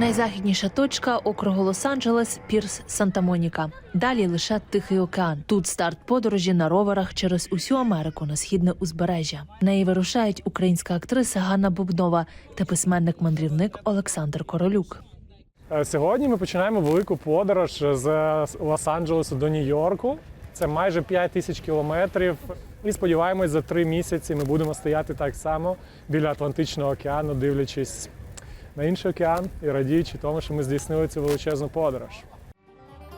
Найзахідніша точка округу Лос-Анджелес Пірс Санта-Моніка. Далі лише Тихий океан. Тут старт подорожі на роверах через усю Америку на східне узбережжя. В неї вирушають українська актриса Ганна Бубнова та письменник-мандрівник Олександр Королюк. Е, Сьогодні ми починаємо велику подорож з Лос-Анджелесу до Нью-Йорку. Це майже 5 тисяч кілометрів. І сподіваємось, за три місяці ми будемо стояти так само біля Атлантичного океану, дивлячись на інший океан і радіючи тому, що ми здійснили цю величезну подорож.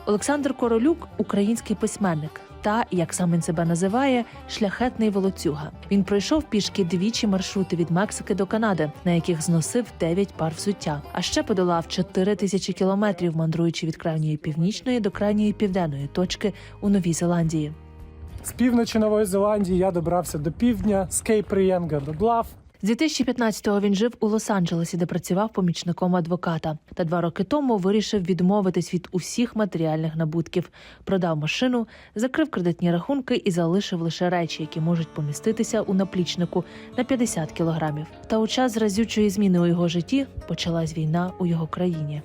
Олександр Королюк український письменник та, як сам він себе називає, шляхетний волоцюга. Він пройшов пішки двічі маршрути від Мексики до Канади, на яких зносив 9 пар взуття. А ще подолав 4 тисячі кілометрів, мандруючи від крайньої північної до крайньої південної точки у Новій Зеландії. З півночі Нової Зеландії я добрався до півдня, з Кейп-Рієнга до Блав. З 2015-го він жив у Лос-Анджелесі, де працював помічником адвоката. Та два роки тому вирішив відмовитись від усіх матеріальних набутків, продав машину, закрив кредитні рахунки і залишив лише речі, які можуть поміститися у наплічнику на 50 кілограмів. Та у час разючої зміни у його житті почалась війна у його країні.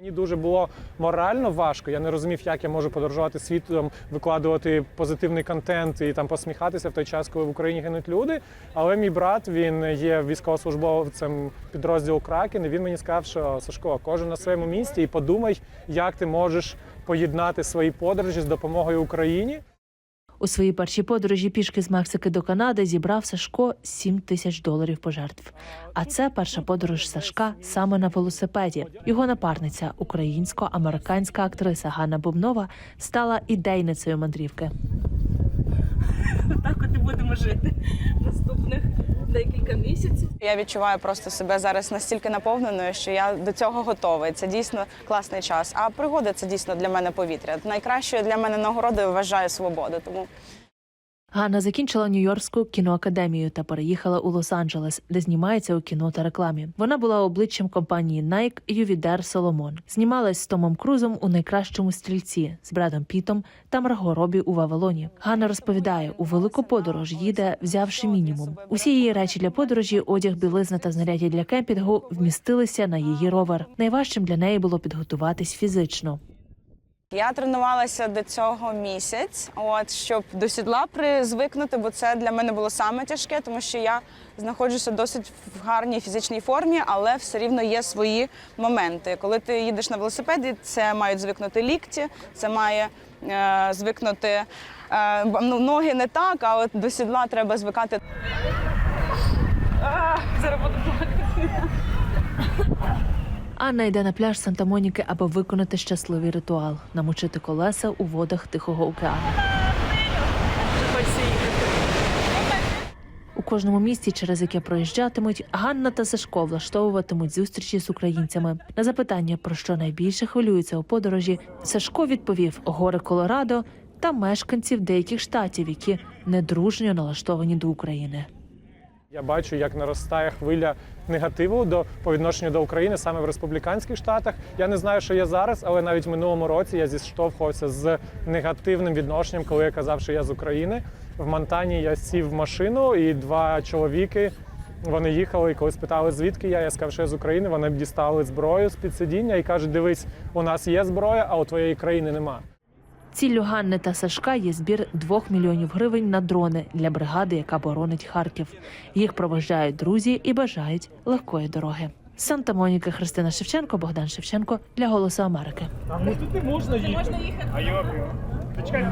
Мені дуже було морально важко. Я не розумів, як я можу подорожувати світом, викладувати позитивний контент і там посміхатися в той час, коли в Україні гинуть люди. Але мій брат він є військовослужбовцем підрозділу Кракен. і Він мені сказав, що Сашко, кожен на своєму місці, і подумай, як ти можеш поєднати свої подорожі з допомогою Україні. У своїй першій подорожі пішки з Мексики до Канади зібрав Сашко 7 тисяч доларів пожертв. А це перша подорож Сашка саме на велосипеді. Його напарниця, українсько-американська актриса Ганна Бубнова, стала ідейницею мандрівки. так от і будемо жити наступних декілька місяців. Я відчуваю просто себе зараз настільки наповненою, що я до цього готова. Це дійсно класний час. А пригода це дійсно для мене повітря. Найкращою для мене нагородою вважаю свободу. Тому Ганна закінчила Нью-Йоркську кіноакадемію та переїхала у Лос-Анджелес, де знімається у кіно та рекламі. Вона була обличчям компанії Nike Ювідер Соломон. Знімалась з Томом Крузом у найкращому стрільці з Бредом Пітом та Марго Робі у Вавилоні. Ганна розповідає, у велику подорож їде, взявши мінімум. Усі її речі для подорожі, одяг, білизна та знаряддя для кемпінгу вмістилися на її ровер. Найважчим для неї було підготуватись фізично. Я тренувалася до цього місяць, от щоб до сідла призвикнути, бо це для мене було саме тяжке, тому що я знаходжуся досить в гарній фізичній формі, але все рівно є свої моменти. Коли ти їдеш на велосипеді, це мають звикнути лікті, це має е, звикнути е, ну, ноги не так, а от до сідла треба звикати зараз буду плакати. Анна йде на пляж Санта-Моніки, аби виконати щасливий ритуал намочити колеса у водах Тихого океану. У кожному місті, через яке проїжджатимуть, Ганна та Сашко влаштовуватимуть зустрічі з українцями. На запитання, про що найбільше хвилюється у подорожі, Сашко відповів гори Колорадо та мешканців деяких штатів, які недружньо налаштовані до України. Я бачу, як наростає хвиля негативу до по відношенню до України саме в республіканських штатах. Я не знаю, що є зараз, але навіть в минулому році я зіштовхувався з негативним відношенням, коли я казав, що я з України. В Монтані я сів в машину, і два чоловіки. Вони їхали, і коли спитали, звідки я, я сказав, що я з України. Вони дістали зброю з під сидіння і кажуть: дивись, у нас є зброя, а у твоєї країни нема. Ціллю Ганни та Сашка є збір 2 мільйонів гривень на дрони для бригади, яка боронить Харків. Їх проважають друзі і бажають легкої дороги. Санта Моніка, Христина Шевченко, Богдан Шевченко для Голосу Америки. А тут не можна їхати. Можна їхати. А я почекай.